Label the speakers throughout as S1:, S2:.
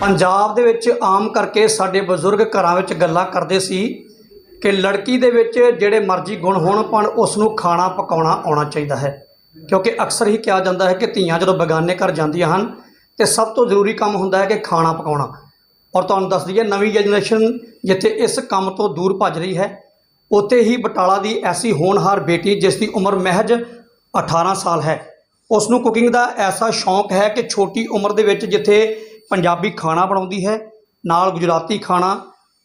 S1: ਪੰਜਾਬ ਦੇ ਵਿੱਚ ਆਮ ਕਰਕੇ ਸਾਡੇ ਬਜ਼ੁਰਗ ਘਰਾਂ ਵਿੱਚ ਗੱਲਾਂ ਕਰਦੇ ਸੀ ਕਿ ਲੜਕੀ ਦੇ ਵਿੱਚ ਜਿਹੜੇ ਮਰਜ਼ੀ ਗੁਣ ਹੋਣ, ਪਰ ਉਸ ਨੂੰ ਖਾਣਾ ਪਕਾਉਣਾ ਆਉਣਾ ਚਾਹੀਦਾ ਹੈ। ਕਿਉਂਕਿ ਅਕਸਰ ਹੀ ਕਿਹਾ ਜਾਂਦਾ ਹੈ ਕਿ ਧੀਆਂ ਜਦੋਂ ਬਗਾਨੇ ਘਰ ਜਾਂਦੀਆਂ ਹਨ, ਤੇ ਸਭ ਤੋਂ ਜ਼ਰੂਰੀ ਕੰਮ ਹੁੰਦਾ ਹੈ ਕਿ ਖਾਣਾ ਪਕਾਉਣਾ। ਔਰ ਤੁਹਾਨੂੰ ਦੱਸ ਦਈਏ, ਨਵੀਂ ਜਨਰੇਸ਼ਨ ਜਿੱਥੇ ਇਸ ਕੰਮ ਤੋਂ ਦੂਰ ਭੱਜ ਰਹੀ ਹੈ, ਉੱਥੇ ਹੀ ਬਟਾਲਾ ਦੀ ਐਸੀ ਹੋਣਹਾਰ ਬੇਟੀ ਜਿਸ ਦੀ ਉਮਰ ਮਹਿਜ 18 ਸਾਲ ਹੈ ਉਸ ਨੂੰ ਕੁਕਿੰਗ ਦਾ ਐਸਾ ਸ਼ੌਂਕ ਹੈ ਕਿ ਛੋਟੀ ਉਮਰ ਦੇ ਵਿੱਚ ਜਿੱਥੇ ਪੰਜਾਬੀ ਖਾਣਾ ਬਣਾਉਂਦੀ ਹੈ ਨਾਲ ਗੁਜਰਾਤੀ ਖਾਣਾ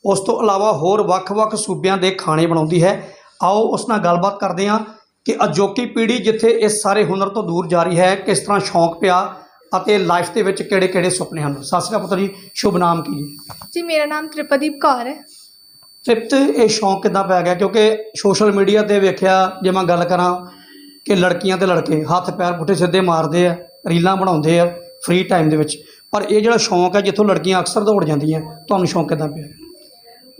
S1: ਉਸ ਤੋਂ ਇਲਾਵਾ ਹੋਰ ਵੱਖ-ਵੱਖ ਸੂਬਿਆਂ ਦੇ ਖਾਣੇ ਬਣਾਉਂਦੀ ਹੈ। ਆਓ ਉਸ ਨਾਲ ਗੱਲਬਾਤ ਕਰਦੇ ਹਾਂ ਕਿ ਅਜੋਕੀ ਪੀੜ੍ਹੀ ਜਿੱਥੇ ਇਸ ਸਾਰੇ ਹੁਨਰ ਤੋਂ ਦੂਰ ਜਾ ਰਹੀ ਹੈ ਕਿਸ ਤਰ੍ਹਾਂ ਸ਼ੌਂਕ ਪਿਆ ਅਤੇ ਲਾਈਫ ਦੇ ਵਿੱਚ ਕਿਹੜੇ-ਕਿਹੜੇ ਸੁਪਨੇ ਹਨ। ਸਤਿ ਸ਼੍ਰੀ ਅਕਾਲ ਪੁੱਤਰ ਜੀ ਸ਼ੁਭ ਨਾਮ ਕੀ ਜੀ?
S2: ਜੀ ਮੇਰਾ ਨਾਮ ਤ੍ਰਿਪਦੀਪ ਕੌਰ ਹੈ।
S1: ਤ੍ਰਿਪਤ ਇਹ ਸ਼ੌਂਕ ਕਿੱਦਾਂ ਪੈ ਗਿਆ? ਕਿਉਂਕਿ ਸੋਸ਼ਲ ਮੀਡੀਆ ਤੇ ਵੇਖਿਆ ਜੇ ਮੈਂ ਗੱਲ ਕਰਾਂ ਕਿ ਲੜਕੀਆਂ ਤੇ ਲੜਕੇ ਹੱਥ ਪੈਰ ਪੁੱਠੇ ਸਿੱਧੇ ਮਾਰਦੇ ਆ ਰੀਲਾਂ ਬਣਾਉਂਦੇ ਆ ਫ੍ਰੀ ਟਾਈਮ ਦੇ ਵਿੱਚ। ਪਰ ਇਹ ਜਿਹੜਾ ਸ਼ੌਂਕ ਹੈ ਜਿੱਥੋਂ ਲੜਕੀਆਂ ਅਕਸਰ ਦੌੜ ਜਾਂਦੀਆਂ ਤੁਹਾਨੂੰ ਸ਼ੌਂਕ ਕਿੱਦਾਂ ਪਿਆ?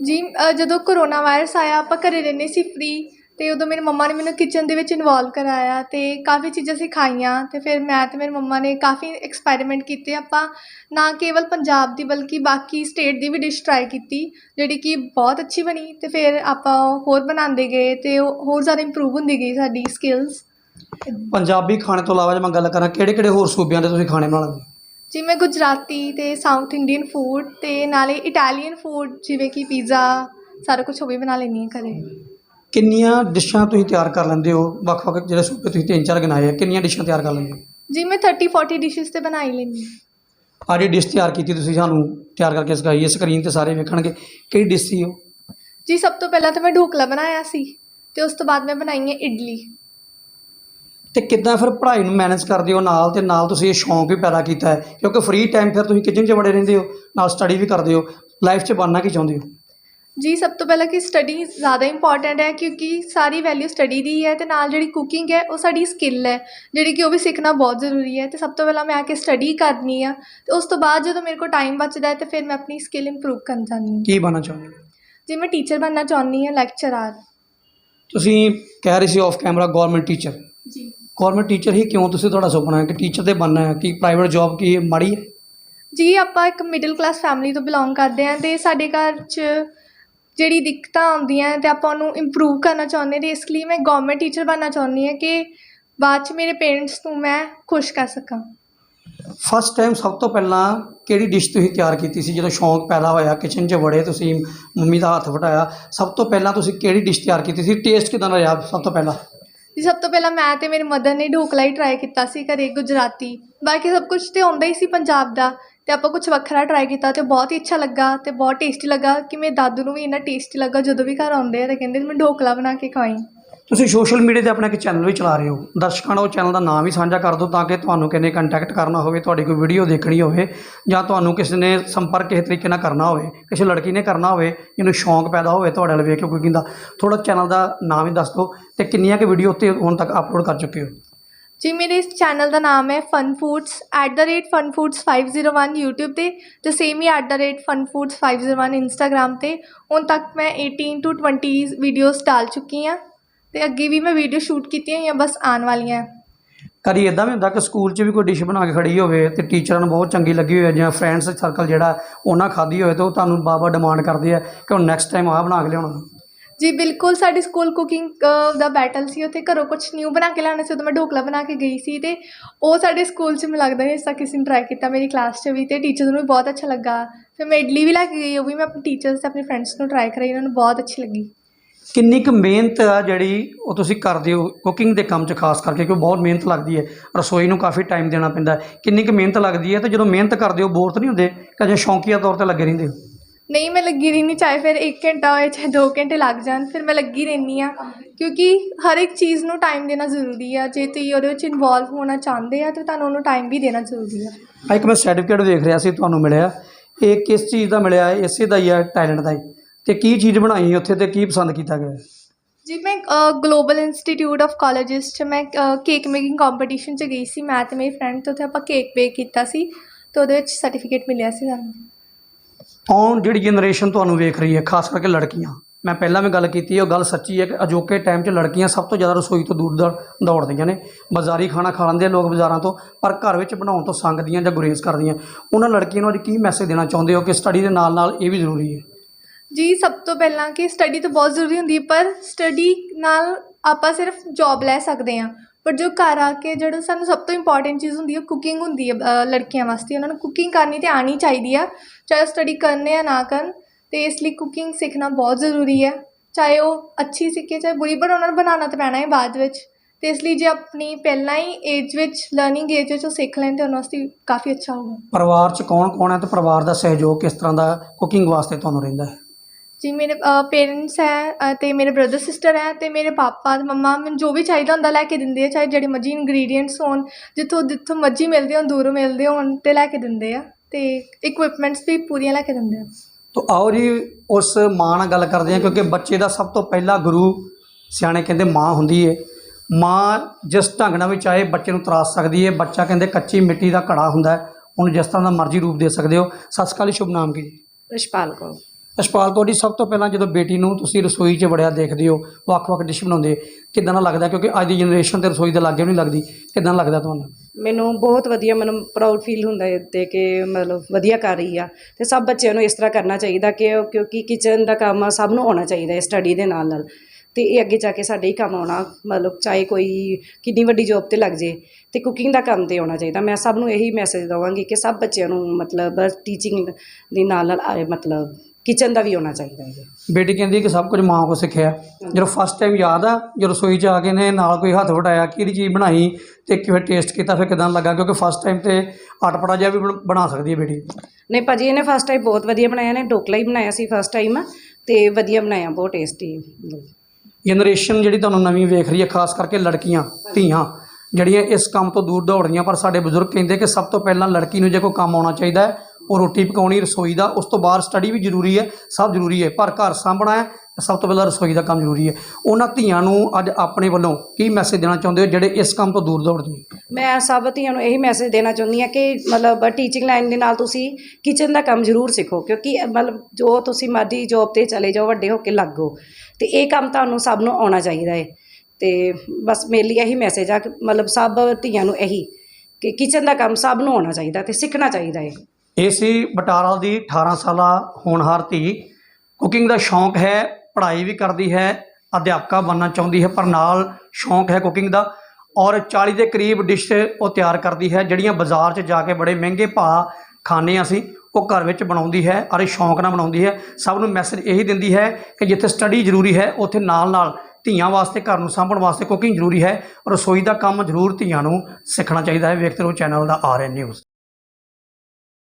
S2: ਜੀ ਅ, ਜਦੋਂ ਕਰੋਨਾ ਵਾਇਰਸ ਆਇਆ ਆਪਾਂ ਘਰੇ ਰਹਿੰਦੇ ਸੀ ਫ੍ਰੀ ਤੇ ਉਦੋਂ ਮੇਰੀ ਮੰਮਾ ਨੇ ਮੈਨੂੰ ਕਿਚਨ ਦੇ ਵਿੱਚ ਇਨਵੋਲਵ ਕਰਾਇਆ ਤੇ ਕਾਫੀ ਚੀਜ਼ਾਂ ਸਿਖਾਈਆਂ ਤੇ ਫਿਰ ਮੈਂ ਤੇ ਮੇਰੀ ਮੰਮਾ ਨੇ ਕਾਫੀ ਐਕਸਪੈਰੀਮੈਂਟ ਕੀਤੇ। ਆਪਾਂ ਨਾ ਕੇਵਲ ਪੰਜਾਬ ਦੀ ਬਲਕਿ ਬਾਕੀ ਸਟੇਟ ਦੀ ਵੀ ਡਿਸ਼ ਟਰਾਈ ਕੀਤੀ ਜਿਹੜੀ ਕਿ ਬਹੁਤ ਅੱਛੀ ਬਣੀ ਤੇ ਫਿਰ ਆਪਾਂ ਉਹ ਹੋਰ ਬਣਾਉਂਦੇ ਗਏ ਤੇ ਉਹ ਹੋਰ ਜ਼ਿਆਦਾ ਇੰਪਰੂਵ ਹੁੰਦੀ ਗਈ ਸਾਡੀ ਸਕਿੱਲਸ
S1: ਪੰਜਾਬੀ ਖਾਣੇ ਤੋਂ ਇਲਾਵਾ ਜੇ ਮੈਂ ਗੱਲ ਕਰਾਂ ਕਿਹੜੇ-ਕਿਹੜੇ ਹੋਰ ਸੂਬਿਆਂ ਦੇ ਤੁਸੀਂ ਖਾਣੇ ਬਣਾ ਲੈਂਦੇ
S2: ਜੀ ਮੈਂ ਗੁਜਰਾਤੀ ਤੇ ਸਾਊਥ ਇੰਡੀਅਨ ਫੂਡ ਤੇ ਨਾਲੇ ਇਟਾਲੀਅਨ ਫੂਡ ਜਿਵੇਂ ਕਿ ਪੀਜ਼ਾ ਸਾਰਾ ਕੁਝ ਉਹ ਵੀ ਬਣਾ ਲੈਂਦੀ ਹਾਂ ਘਰੇ।
S1: ਕਿੰਨੀਆਂ ਡਿਸ਼ਾਂ ਤੁਸੀਂ ਤਿਆਰ ਕਰ ਲੈਂਦੇ ਹੋ? ਵੱਖ-ਵੱਖ ਜਿਹੜੇ ਸੂਬੇ ਤੁਸੀਂ ਤਿੰਨ ਚਾਰ ਗਿਣਾਏ ਆ ਕਿੰਨੀਆਂ ਡਿਸ਼ਾਂ ਤਿਆਰ ਕਰ ਲੈਂਦੇ ਹੋ?
S2: ਜੀ ਮੈਂ 30 40 ਡਿਸ਼ਸ ਤੇ ਬਣਾ ਹੀ ਲੈਂਦੀ ਹਾਂ।
S1: ਆਹ ਜਿਹੜੀ ਡਿਸ਼ ਤਿਆਰ ਕੀਤੀ ਤੁਸੀਂ ਸਾਨੂੰ ਤਿਆਰ ਕਰਕੇ ਸਿਖਾਈ ਹੈ ਸਕਰੀਨ ਤੇ ਸਾਰੇ ਵੇਖਣਗੇ ਕਿਹੜੀ ਡਿਸ਼ ਸੀ ਉਹ?
S2: ਜੀ ਸਭ ਤੋਂ ਪਹਿਲਾਂ ਤਾਂ ਮੈਂ ਢੋਕਲਾ ਬਣਾਇਆ ਸੀ ਤੇ ਉਸ ਤੋਂ ਬਾਅਦ ਮੈਂ ਬਣਾਈ ਹੈ ਇਡਲੀ।
S1: ਤੇ ਕਿੱਦਾਂ ਫਿਰ ਪੜ੍ਹਾਈ ਨੂੰ ਮੈਨੇਜ ਕਰਦੇ ਹੋ ਨਾਲ ਤੇ ਨਾਲ ਤੁਸੀਂ ਇਹ ਸ਼ੌਂਕ ਵੀ ਪੈਦਾ ਕੀਤਾ ਹੈ? ਕਿਉਂਕਿ ਫ੍ਰੀ ਟਾਈਮ ਫਿਰ ਤੁਸੀਂ ਕਿਚਨ 'ਚ ਬੜੇ ਰਹਿੰਦੇ ਹੋ ਨਾਲ ਸਟੱਡੀ ਵੀ ਕਰਦੇ ਹੋ ਲਾਈਫ 'ਚ ਬਣਨਾ ਕੀ ਚਾਹੁੰਦੇ ਹੋ?
S2: ਜੀ ਸਭ ਤੋਂ ਪਹਿਲਾਂ ਕਿ ਸਟੱਡੀ ਜ਼ਿਆਦਾ ਇੰਪੋਰਟੈਂਟ ਹੈ ਕਿਉਂਕਿ ਸਾਰੀ ਵੈਲਿਊ ਸਟੱਡੀ ਦੀ ਹੈ ਤੇ ਨਾਲ ਜਿਹੜੀ ਕੁਕਿੰਗ ਹੈ ਉਹ ਸਾਡੀ ਸਕਿੱਲ ਹੈ ਜਿਹੜੀ ਕਿ ਉਹ ਵੀ ਸਿੱਖਣਾ ਬਹੁਤ ਜ਼ਰੂਰੀ ਹੈ ਤੇ ਸਭ ਤੋਂ ਪਹਿਲਾਂ ਮੈਂ ਆ ਕੇ ਸਟੱਡੀ ਕਰਨੀ ਆ ਤੇ ਉਸ ਤੋਂ ਬਾਅਦ ਜਦੋਂ ਮੇਰੇ ਕੋਲ ਟਾਈਮ ਬਚਦਾ ਹੈ ਤੇ ਫਿਰ ਮੈਂ ਆਪਣੀ ਸਕਿੱਲ ਇੰਪਰੂਵ ਕਰਨ ਚਾਹੁੰਦੀ ਹਾਂ।
S1: ਕੀ ਬਣਨਾ ਚਾਹੁੰਦੇ ਹੋ?
S2: ਜੀ ਮੈਂ ਟੀਚਰ ਬਣਨਾ ਚਾਹੁੰਦੀ ਹਾਂ ਲੈਕਚਰਰ
S1: ਤੁਸੀਂ ਕਹਿ ਰਹੇ ਸੀ off camera government teacher government teacher ਹੀ ਕਿਉਂ ਤੁਸੀਂ ਤੁਹਾਡਾ ਸੁਪਨਾ ਹੈ ਕਿ ਟੀਚਰ ਦੇ ਬਣਨਾ ਹੈ? ਕਿ ਪ੍ਰਾਈਵੇਟ ਜੌਬ ਕੀ ਮਾੜੀ ਹੈ?
S2: ਜੀ ਆਪਾਂ ਇੱਕ ਮਿਡਲ ਕਲਾਸ ਫੈਮਿਲੀ ਤੋਂ ਬਿਲੋਂਗ ਕਰਦੇ ਹਾਂ ਤੇ ਸਾਡੇ ਘਰ 'ਚ ਜਿਹੜੀ ਦਿੱਕਤਾਂ ਆਉਂਦੀਆਂ ਤੇ ਆਪਾਂ ਉਹਨੂੰ ਇੰਪਰੂਵ ਕਰਨਾ ਚਾਹੁੰਦੇ ਤੇ ਇਸ ਲਈ ਮੈਂ ਗਵਰਨਮੈਂਟ ਟੀਚਰ ਬਣਨਾ ਚਾਹੁੰਦੀ ਹਾਂ ਕਿ ਬਾਅਦ 'ਚ ਮੇਰੇ ਪੇਰੈਂਟਸ ਨੂੰ ਮੈਂ ਖੁਸ਼ ਕਰ ਸਕਾਂ।
S1: ਫਸਟ ਟਾਈਮ ਸਭ ਤੋਂ ਪਹਿਲਾਂ ਕਿਹੜੀ ਡਿਸ਼ ਤੁਸੀਂ ਤਿਆਰ ਕੀਤੀ ਸੀ? ਜਦੋਂ ਸ਼ੌਂਕ ਪੈਦਾ ਹੋਇਆ ਕਿਚਨ 'ਚ ਵੜੇ ਤੁਸੀਂ ਮੰਮੀ ਦਾ ਹੱਥ ਵਟਾਇਆ ਸਭ ਤੋਂ ਪਹਿਲਾਂ ਤੁਸੀਂ ਕਿਹੜੀ ਡਿਸ਼ ਤਿਆਰ ਕੀਤੀ ਸੀ? ਟੇਸਟ ਕਿਦਾਂ ਦਾ ਰਿਹਾ ਸਭ ਤੋਂ ਪਹਿਲਾਂ?
S2: ਜੀ ਸਭ ਤੋਂ ਪਹਿਲਾਂ ਮੈਂ ਅਤੇ ਮੇਰੀ ਮਦਰ ਨੇ ਢੋਕਲਾ ਹੀ ਟਰਾਈ ਕੀਤਾ ਸੀ ਘਰੇ ਗੁਜਰਾਤੀ। ਬਾਕੀ ਸਭ ਕੁਝ ਤਾਂ ਆਉਂਦਾ ਹੀ ਸੀ ਪੰਜਾਬ ਦਾ। ਅਤੇ ਆਪਾਂ ਕੁਝ ਵੱਖਰਾ ਟਰਾਈ ਕੀਤਾ ਅਤੇ ਬਹੁਤ ਹੀ ਅੱਛਾ ਲੱਗਾ ਅਤੇ ਬਹੁਤ ਟੇਸਟੀ ਲੱਗਾ। ਕਿ ਮੇਰੇ ਦਾਦੂ ਨੂੰ ਵੀ ਇੰਨਾ ਟੇਸਟੀ ਲੱਗਾ ਜਦੋਂ ਵੀ ਘਰ ਆਉਂਦੇ ਆ ਤਾਂ ਕਹਿੰਦੇ ਮੈਂ ਢੋਕਲਾ ਬਣਾ ਕੇ ਖਵਾਈ।
S1: ਤੁਸੀਂ ਸੋਸ਼ਲ ਮੀਡੀਆ ਤੇ ਆਪਣਾ ਇੱਕ ਚੈਨਲ ਵੀ ਚਲਾ ਰਹੇ ਹੋ। ਦਰਸ਼ਕਾਂ ਨੂੰ ਉਹ ਚੈਨਲ ਦਾ ਨਾਮ ਵੀ ਸਾਂਝਾ ਕਰ ਦਿਓ ਤਾਂ ਕਿ ਤੁਹਾਨੂੰ ਕਿਨੇ ਕੰਟੈਕਟ ਕਰਨਾ ਹੋਵੇ, ਤੁਹਾਡੀ ਕੋਈ ਵੀਡੀਓ ਦੇਖਣੀ ਹੋਵੇ ਜਾਂ ਤੁਹਾਨੂੰ ਕਿਸੇ ਨੇ ਸੰਪਰਕ ਕਿਸੇ ਤਰੀਕੇ ਨਾਲ ਕਰਨਾ ਹੋਵੇ, ਕਿਸੇ ਲੜਕੀ ਨੇ ਕਰਨਾ ਹੋਵੇ, ਜਿਹਨੂੰ ਸ਼ੌਂਕ ਪੈਦਾ ਹੋਵੇ ਤੁਹਾਡੇ ਨਾਲ ਵੇਖ ਕੇ ਕੁਕਿੰਗ ਦਾ ਥੋੜਾ ਚੈਨਲ ਦਾ ਨਾਮ ਵੀ ਦੱਸ ਦਿਓ ਤੇ ਕਿੰਨੀਆਂ ਕਿ ਵੀਡੀਓ ਉੱਤੇ ਹੁਣ ਤੱਕ ਅਪਲੋਡ ਕਰ ਚੁੱਕੇ ਹੋ?
S2: ਜੀ, ਮੇਰੇ ਇਸ ਚੈਨਲ ਦਾ ਨਾਮ ਹੈ ਫਨ ਫੂਡਸ @funfoods501 YouTube ਤੇ ਤੇ ਸੇਮ ਹੀ @funfoods501 Instagram ਤੇ। ਹੁਣ ਤੱਕ ਮੈਂ 18 ਤੋਂ 20 ਵੀਡੀਓਜ਼ ਡਾਲ ਚੁੱਕੀ ਹਾਂ। ਤੇ ਅੱਗੇ ਵੀ ਮੈਂ ਵੀਡੀਓ ਸ਼ੂਟ ਕੀਤੀਆਂ ਹੋਈਆਂ ਬਸ ਆਉਣ ਵਾਲੀਆਂ। ਹੈ।
S1: ਕਦੀ ਇਦਾਂ ਵੀ ਹੁੰਦਾ ਕਿ ਸਕੂਲ 'ਚ ਵੀ ਕੋਈ ਡਿਸ਼ ਬਣਾ ਕੇ ਖੜੀ ਹੋਵੇ ਤੇ ਟੀਚਰਾਂ ਨੂੰ ਬਹੁਤ ਚੰਗੀ ਲੱਗੀ ਹੋਵੇ ਜਾਂ ਫਰੈਂਡਸ ਸਰਕਲ ਜਿਹੜਾ ਉਹਨਾਂ ਖਾਧੀ ਹੋਵੇ ਤੇ ਉਹ ਤੁਹਾਨੂੰ ਬਾਬਾ ਡਿਮਾਂਡ ਕਰਦੇ ਆ ਕਿ ਹੁਣ ਨੈਕਸਟ ਟਾਈਮ ਆਹ ਬਣਾ ਕੇ ਲਿਆਉਣਾ।
S2: ਜੀ ਬਿਲਕੁਲ ਸਾਡੀ ਸਕੂਲ ਕੁਕਿੰਗ ਦਾ ਬੈਟਲ ਸੀ। ਉੱਥੇ ਘਰੋਂ ਕੁਝ ਨਿਊ ਬਣਾ ਕੇ ਲਿਆਉਣਾ ਸੀ। ਉਦੋਂ ਮੈਂ ਢੋਕਲਾ ਬਣਾ ਕੇ ਗਈ ਸੀ ਤੇ ਉਹ ਸਾਡੇ ਸਕੂਲ 'ਚ ਮੈਨੂੰ ਲੱਗਦਾ ਨਹੀਂ ਇਸ ਤੱਕ ਕਿਸੇ ਨੇ ਟਰਾਈ ਕੀਤਾ ਮੇਰੀ ਕਲਾਸ 'ਚ ਵੀ ਤੇ ਟੀਚਰਸ ਨੂੰ ਵੀ ਬਹੁਤ ਅੱਛਾ ਲੱਗਾ। ਫਿਰ ਮੈਂ ਇਡਲੀ ਵੀ ਲੈ ਕੇ ਗਈ ਉਹ ਵੀ ਮੈਂ ਆਪਣੇ ਟੀਚਰਸ ਤੇ ਆਪਣੇ ਫਰੈਂਡਸ ਨੂੰ ਟਰਾਈ ਕਰਾਈ ਉਹਨਾਂ ਨੂੰ ਬਹੁਤ ਅੱਛੀ ਲੱਗੀ।
S1: ਕਿੰਨੀ ਕੁ ਮਿਹਨਤ ਆ ਜਿਹੜੀ ਉਹ ਤੁਸੀਂ ਕਰਦੇ ਹੋ ਕੁਕਿੰਗ ਦੇ ਕੰਮ 'ਚ ਖਾਸ ਕਰਕੇ ਕਿਉਂਕਿ ਬਹੁਤ ਮਿਹਨਤ ਲੱਗਦੀ ਹੈ ਰਸੋਈ ਨੂੰ ਕਾਫੀ ਟਾਈਮ ਦੇਣਾ ਪੈਂਦਾ ਹੈ। ਕਿੰਨੀ ਕੁ ਮਿਹਨਤ ਲੱਗਦੀ ਹੈ ਤੇ ਜਦੋਂ ਮਿਹਨਤ ਕਰਦੇ ਹੋ ਬੋਰ ਤਾਂ ਨਹੀਂ ਹੁੰਦੇ? ਕਿ ਅਜੇ ਸ਼ੌਂਕੀਆ ਤੌਰ ਤੇ ਲੱਗੇ ਰਹਿੰਦੇ ਹੋ?
S2: ਨਹੀਂ ਮੈਂ ਲੱਗੀ ਰਹਿੰਦੀ ਚਾਹੇ ਫਿਰ 1 ਘੰਟਾ ਹੋਏ ਚਾਹੇ 2 ਘੰਟੇ ਲੱਗ ਜਾਣ ਫਿਰ ਮੈਂ ਲੱਗੀ ਰਹਿੰਦੀ ਆ ਕਿਉਂਕਿ ਹਰ ਇੱਕ ਚੀਜ਼ ਨੂੰ ਟਾਈਮ ਦੇਣਾ ਜ਼ਰੂਰੀ ਆ। ਜੇ ਤੁਸੀਂ ਉਹਦੇ ਵਿੱਚ ਇਨਵੋਲਵ ਹੋਣਾ ਚਾਹੁੰਦੇ ਆ ਤਾਂ ਤੁਹਾਨੂੰ ਉਹਨੂੰ ਟਾਈਮ ਵੀ ਦੇਣਾ ਜ਼ਰੂਰੀ ਆ।
S1: ਆ ਇੱਕ ਮੈਂ ਸਰਟੀਫਿਕੇਟ ਦੇਖ ਰਿਹਾ ਸੀ ਤੁਹਾਨੂੰ ਮਿਲਿਆ। ਇਹ ਕਿਸ ਚੀਜ਼ ਦਾ ਮਿਲਿਆ? ਹੈ ਇਸੇ ਦਾ ਹੀ ਹੈ ਟੈਲੈਂਟ ਦਾ ਹੀ। ਤੇ ਕੀ ਚੀਜ਼ ਬਣਾਈ ਉੱਥੇ ਤੇ ਕੀ ਪਸੰਦ ਕੀਤਾ ਗਿਆ?
S2: ਜੀ ਮੈਂ ਗਲੋਬਲ ਇੰਸਟੀਚਿਊਟ ਆਫ ਕਾਲਜਿਸ 'ਚ ਮੈਂ ਕੇਕ ਮੇਕਿੰਗ ਕੰਪੀਟੀਸ਼ਨ 'ਚ ਗਈ ਸੀ ਮੈਂ ਤੇ ਮੇਰੀ ਫਰੈਂਡ ਤੇ ਉੱਥੇ ਆਪਾਂ ਕੇਕ ਬੇਕ ਕੀਤਾ ਸੀ ਤੇ ਉਹਦੇ ਵਿੱਚ ਸਰਟੀਫਿਕੇਟ ਮਿਲਿਆ ਸੀ ਸਾਨੂੰ।
S1: ਆਉਣ ਜਿਹੜੀ ਜਨਰੇਸ਼ਨ ਤੁਹਾਨੂੰ ਵੇਖ ਰਹੀ ਹੈ ਖਾਸ ਕਰਕੇ ਲੜਕੀਆਂ? ਮੈਂ ਪਹਿਲਾਂ ਵੀ ਗੱਲ ਕੀਤੀ ਉਹ ਗੱਲ ਸੱਚੀ ਹੈ ਕਿ ਅਜੋਕੇ ਟਾਈਮ 'ਚ ਲੜਕੀਆਂ ਸਭ ਤੋਂ ਜ਼ਿਆਦਾ ਰਸੋਈ ਤੋਂ ਦੂਰ ਦੌੜ- ਦੌੜਦੀਆਂ ਨੇ। ਬਾਜ਼ਾਰੀ ਖਾਣਾ ਖਾ ਲੈਂਦੇ ਆ ਲੋਕ ਬਾਜ਼ਾਰਾਂ ਤੋਂ ਪਰ ਘਰ ਵਿੱਚ ਬਣਾਉਣ ਤੋਂ ਸੰਗਦੀਆਂ ਜਾਂ ਗੁਰੇਜ਼ ਕਰਦੀਆਂ। ਉਹਨਾਂ ਲੜਕੀਆਂ ਨੂੰ ਅੱਜ ਕੀ ਮੈਸੇਜ ਦੇਣਾ ਚਾਹੁੰਦੇ ਹੋ ਕਿ ਸਟੱਡੀ ਦੇ ਨਾਲ ਨਾਲ ਇਹ ਵੀ ਜ਼ਰੂਰੀ ਹੈ?
S2: ਜੀ ਸਭ ਤੋਂ ਪਹਿਲਾਂ ਕਿ ਸਟੱਡੀ ਤਾਂ ਬਹੁਤ ਜ਼ਰੂਰੀ ਹੁੰਦੀ ਹੈ ਪਰ ਸਟੱਡੀ ਨਾਲ ਆਪਾਂ ਸਿਰਫ ਜੋਬ ਲੈ ਸਕਦੇ ਹਾਂ। ਪਰ ਜੋ ਘਰ ਆ ਕੇ ਜਿਹੜਾ ਸਾਨੂੰ ਸਭ ਤੋਂ ਇੰਪੋਰਟੈਂਟ ਚੀਜ਼ ਹੁੰਦੀ ਹੈ ਕੁਕਿੰਗ ਹੁੰਦੀ ਹੈ ਅ, ਲੜਕੀਆਂ ਵਾਸਤੇ। ਉਹਨਾਂ ਨੂੰ ਕੁਕਿੰਗ ਕਰਨੀ ਤਾਂ ਆਣੀ ਚਾਹੀਦੀ ਆ। ਚਾਹੇ ਸਟੱਡੀ ਕਰਨੇ ਜਾਂ ਨਾ ਕਰਨ ਅਤੇ ਇਸ ਲਈ ਕੁਕਿੰਗ ਸਿੱਖਣਾ ਬਹੁਤ ਜ਼ਰੂਰੀ ਹੈ। ਚਾਹੇ ਉਹ ਅੱਛੀ ਸਿੱਖੇ ਚਾਹੇ ਬੁਰੀ ਪਰ ਉਹਨਾਂ ਨੂੰ ਬਣਾਉਣਾ ਤਾਂ ਪੈਣਾ ਹੈ ਬਾਅਦ ਵਿੱਚ। ਅਤੇ ਇਸ ਲਈ ਜੇ ਆਪਣੀ ਪਹਿਲਾਂ ਹੀ ਏਜ ਵਿੱਚ ਲਰਨਿੰਗ ਏਜ ਵਿੱਚ ਉਹ ਸਿੱਖ ਲੈਣ ਤਾਂ ਉਹਨਾਂ ਵਾਸਤੇ ਕਾਫੀ ਅੱਛਾ ਹੋਊਗਾ।
S1: ਪਰਿਵਾਰ 'ਚ ਕੌਣ ਕੌਣ ਹੈ ਤੇ ਪਰਿਵਾਰ ਦਾ ਸਹਿਯੋਗ ਕਿਸ ਤਰ੍ਹਾਂ ਦਾ ਕੁਕਿੰਗ ਵਾਸਤੇ ਤੁਹਾਨੂੰ ਰਹਿੰਦਾ ਹੈ?
S2: ਜੀ ਮੇਰੇ ਪੇਰੈਂਟਸ ਹੈ ਅ, ਤੇ ਮੇਰੇ ਬ੍ਰਦਰ ਸਿਸਟਰ ਹੈ ਤੇ ਮੇਰੇ ਪਾਪਾ ਤੇ ਮੰਮਾ ਮੈਨੂੰ ਜੋ ਵੀ ਚਾਹੀਦਾ ਹੁੰਦਾ ਲੈ ਕੇ ਦਿੰਦੇ ਆ ਚਾਹੇ ਜਿਹੜੇ ਮਰਜ਼ੀ ਇੰਗਰੀਡੀਅੰਟਸ ਹੋਣ ਜਿੱਥੋਂ ਜਿੱਥੋਂ ਮਰਜ਼ੀ ਮਿਲਦੇ ਹੋਣ ਦੂਰੋਂ ਮਿਲਦੇ ਹੋਣ ਤੇ ਲੈ ਕੇ ਦਿੰਦੇ ਆ ਤੇ ਇਕਵਿਪਮੈਂਟਸ ਵੀ ਪੂਰੀਆਂ ਲੈ ਕੇ ਦਿੰਦੇ ਆ।
S1: ਤੋ ਆਓ ਜੀ ਉਸ ਮਾਂ ਨਾਲ ਗੱਲ ਕਰਦੇ ਹਾਂ ਕਿਉਂਕਿ ਬੱਚੇ ਦਾ ਸਭ ਤੋਂ ਪਹਿਲਾ ਗੁਰੂ ਸਿਆਣੇ ਕਹਿੰਦੇ ਮਾਂ ਹੁੰਦੀ ਏ। ਮਾਂ ਜਿਸ ਢੰਗ ਨਾਲ ਵੀ ਚਾਹੇ ਬੱਚੇ ਨੂੰ ਤਰਾਸ ਸਕਦੀ ਏ ਬੱਚਾ ਕਹਿੰਦੇ ਕੱਚੀ ਮਿੱਟੀ ਦਾ ਘੜਾ ਹੁੰਦਾ ਉਹਨੂੰ ਜਿਸ ਤਰ੍ਹਾਂ ਦਾ ਮਰਜ਼ੀ ਰੂਪ ਦੇ ਸਕਦੇ ਹੋ। ਸਤਿ ਸ਼੍ਰੀ ਅਕਾਲ ਜੀ, ਸ਼ੁਭ ਨਾਮ ਕੀ ਜੀ?
S3: ਰਿਸ਼ਪਾਲ ਕੌਰ।
S1: ਅਸ਼ਪਾਲ, ਤੁਹਾਡੀ ਸਭ ਤੋਂ ਪਹਿਲਾਂ ਜਦੋਂ ਬੇਟੀ ਨੂੰ ਤੁਸੀਂ ਰਸੋਈ 'ਚ ਵੜਿਆ ਦੇਖਦੇ ਹੋ, ਵੱਖ-ਵੱਖ ਡਿਸ਼ ਬਣਾਉਂਦੇ, ਕਿਦਾਂ ਦਾ ਲੱਗਦਾ? ਕਿਉਂਕਿ ਅੱਜ ਦੀ ਜਨਰੇਸ਼ਨ ਤੇ ਰਸੋਈ ਦੇ ਲਾਗੇ ਨਹੀਂ ਲੱਗਦੀ। ਕਿਦਾਂ ਲੱਗਦਾ ਤੁਹਾਨੂੰ?
S3: ਮੈਨੂੰ ਬਹੁਤ ਵਧੀਆ, ਮੈਨੂੰ ਪ੍ਰਾਊਡ ਫੀਲ ਹੁੰਦਾ ਹੈ ਤੇ ਕਿ ਮਤਲਬ ਵਧੀਆ ਕਰ ਰਹੀ ਆ। ਤੇ ਸਭ ਬੱਚਿਆਂ ਨੂੰ ਇਸ ਤਰ੍ਹਾਂ ਕਰਨਾ ਚਾਹੀਦਾ ਕਿ ਉਹ- ਕਿਉਂਕਿ ਕਿਚਨ ਦਾ ਕੰਮ ਸਭ ਨੂੰ ਆਉਣਾ ਚਾਹੀਦਾ ਹੈ ਸਟੱਡੀ ਦੇ ਨਾਲ ਨਾਲ ਤੇ ਇਹ ਅੱਗੇ ਜਾ ਕੇ ਸਾਡੇ ਹੀ ਕੰਮ ਆਉਣਾ, ਮਤਲਬ ਚਾਹੇ ਕੋਈ ਕਿੰਨੀ ਵੱਡੀ ਜੋਬ ਤੇ ਲੱਗ ਜੇ, ਤੇ ਕੁਕਿੰਗ ਦਾ ਕੰਮ ਤੇ ਆਉਣਾ ਚਾਹੀਦਾ। ਮੈਂ ਸਭ ਨੂੰ ਇਹੀ ਮੈਸੇਜ ਦਵਾਂਗੀ ਕਿ ਸਭ ਬੱਚਿਆਂ ਨੂੰ ਮਤਲਬ ਟੀਚਿੰਗ ਦੇ ਨਾਲ ਨਾਲ ਆਏ, ਮਤਲਬ ਕਿਚਨ ਦਾ ਵੀ ਆਉਣਾ ਚਾਹੀਦਾ ਹੈ
S1: ਬੇਟੀ ਕਹਿੰਦੀ ਕਿ ਸਭ ਕੁਝ ਮਾਂ ਕੋ ਸਿੱਖਿਆ। ਜਦੋਂ ਫਸਟ ਟਾਈਮ ਯਾਦ ਆ ਜਦੋਂ ਰਸੋਈ 'ਚ ਆ ਕੇ ਨੇ ਨਾਲ ਕੋਈ ਹੱਥ ਵਟਾਇਆ ਕਿਹੜੀ ਚੀਜ਼ ਬਣਾਈ ਤੇ ਕਿਵੇਂ ਟੇਸਟ ਕੀਤਾ ਫਿਰ ਕਿਦਾਂ ਲੱਗਾ? ਕਿਉਂਕਿ ਫਸਟ ਟਾਈਮ ਤੇ ਅਟਪੜਾ ਜਿਹਾ ਵੀ ਬਣ- ਬਣਾ ਸਕਦੀ ਹੈ ਬੇਟੀ।
S3: ਨਹੀਂ ਭਾਜੀ ਇਹਨੇ ਫਸਟ ਟਾਈਮ ਬਹੁਤ ਵਧੀਆ ਬਣਾਇਆ ਨੇ ਢੋਕਲਾ ਹੀ ਬਣਾਇਆ ਸੀ ਫਸਟ ਟਾਈਮ ਤੇ ਵਧੀਆ ਬਣਾਇਆ ਬਹੁਤ ਟੇਸਟੀ
S1: ਜਨਰੇਸ਼ਨ ਜਿਹੜੀ ਤੁਹਾਨੂੰ ਨਵੀਂ ਵੇਖ ਰਹੀ ਹੈ ਖਾਸ ਕਰਕੇ ਲੜਕੀਆਂ ਧੀਆਂ ਜਿਹੜੀਆਂ ਇਸ ਕੰਮ ਤੋਂ ਦੂਰ ਦੌੜ ਰਹੀਆਂ ਪਰ ਸਾਡੇ ਬਜ਼ੁਰਗ ਕਹਿੰਦੇ ਕਿ ਸਭ ਤੋਂ ਪਹਿਲਾਂ ਲੜਕੀ ਨੂੰ ਜੇ ਕੋਈ ਕੰਮ ਆਉਣਾ ਚਾਹੀਦਾ ਹੈ ਉਹ ਰੋਟੀ ਪਕਾਉਣੀ, ਰਸੋਈ ਦਾ, ਉਸ ਤੋਂ ਬਾਅਦ ਸਟੱਡੀ ਵੀ ਜ਼ਰੂਰੀ ਹੈ, ਸਭ ਜ਼ਰੂਰੀ ਹੈ, ਪਰ ਘਰ ਸਾਂਭਣਾ ਹੈ ਸਭ ਤੋਂ ਪਹਿਲਾਂ ਰਸੋਈ ਦਾ ਕੰਮ ਜ਼ਰੂਰੀ ਹੈ। ਉਹਨਾਂ ਧੀਆਂ ਨੂੰ ਅੱਜ ਆਪਣੇ ਵੱਲੋਂ ਕੀ ਮੈਸੇਜ ਦੇਣਾ ਚਾਹੁੰਦੇ ਹੋ, ਜਿਹੜੇ ਇਸ ਕੰਮ ਤੋਂ ਦੂਰ ਦੌੜਦੀਆਂ
S3: ਮੈਂ ਸਭ ਧੀਆਂ ਨੂੰ ਇਹੀ ਮੈਸੇਜ ਦੇਣਾ ਚਾਹੁੰਦੀ ਹਾਂ ਕਿ ਮਤਲਬ ਟੀਚਿੰਗ ਲਾਈਨ ਦੇ ਨਾਲ ਤੁਸੀਂ ਕਿਚਨ ਦਾ ਕੰਮ ਜ਼ਰੂਰ ਸਿੱਖੋ, ਕਿਉਂਕਿ ਮਤਲਬ ਜੋ ਤੁਸੀਂ ਮਰਜ਼ੀ ਜੋਬ ਤੇ ਚਲੇ ਜਾਓ, ਵੱਡੇ ਹੋ ਕੇ ਲੱਗੋ, ਤੇ ਇਹ ਕੰਮ ਤੁਹਾਨੂੰ ਸਭ ਨੂੰ ਆਉਣਾ ਚਾਹੀਦਾ ਹੈ। ਤੇ ਬਸ ਮੇਰੇ ਲਈ ਇਹੀ ਮੈਸੇਜ ਆ ਕਿ ਮਤਲਬ ਸਭ ਧੀਆਂ ਨੂੰ ਇਹੀ ਕਿ ਕਿਚਨ ਦਾ ਕੰਮ ਸਭ ਨੂੰ ਆਉਣਾ ਚਾਹੀਦਾ ਤੇ ਸਿੱਖਣਾ ਚਾਹੀਦਾ ਹੈ।
S1: ਇਹ ਸੀ ਬਟਾਲਾ ਦੀ 18 ਸਾਲਾ ਹੋਣਹਾਰ ਧੀ। ਕੁਕਿੰਗ ਦਾ ਸ਼ੌਂਕ ਹੈ, ਪੜ੍ਹਾਈ ਵੀ ਕਰਦੀ ਹੈ, ਅਧਿਆਪਕਾ ਬਣਨਾ ਚਾਹੁੰਦੀ ਹੈ, ਪਰ ਨਾਲ ਸ਼ੌਂਕ ਹੈ ਕੁਕਿੰਗ ਦਾ ਔਰ 40 ਦੇ ਕਰੀਬ ਡਿਸ਼ ਉਹ ਤਿਆਰ ਕਰਦੀ ਹੈ, ਜਿਹੜੀਆਂ ਬਾਜ਼ਾਰ 'ਚ ਜਾ ਕੇ ਬੜੇ ਮਹਿੰਗੇ ਭਾਅ ਖਾਣੇ ਅਸੀਂ, ਉਹ ਘਰ ਵਿੱਚ ਬਣਾਉਂਦੀ ਹੈ ਔਰ ਸ਼ੌਂਕ ਨਾਲ ਬਣਾਉਂਦੀ ਹੈ। ਸਭ ਨੂੰ ਮੈਸੇਜ ਇਹੀ ਦਿੰਦੀ ਹੈ ਕਿ ਜਿੱਥੇ ਸਟੱਡੀ ਜ਼ਰੂਰੀ ਹੈ, ਉੱਥੇ ਨਾਲ ਨਾਲ ਧੀਆਂ ਵਾਸਤੇ, ਘਰ ਨੂੰ ਸਾਂਭਣ ਵਾਸਤੇ ਕੁਕਿੰਗ ਜ਼ਰੂਰੀ ਹੈ। ਰਸੋਈ ਦਾ ਕੰਮ ਜ਼ਰੂਰ ਧੀਆਂ ਨੂੰ ਸਿੱਖਣਾ ਚਾਹੀਦਾ ਹੈ। ਵੇਖਦੇ ਰਹੋ, ਚੈਨਲ ਦਾ ਆਰ ਐਨ ਨਿਊਜ਼।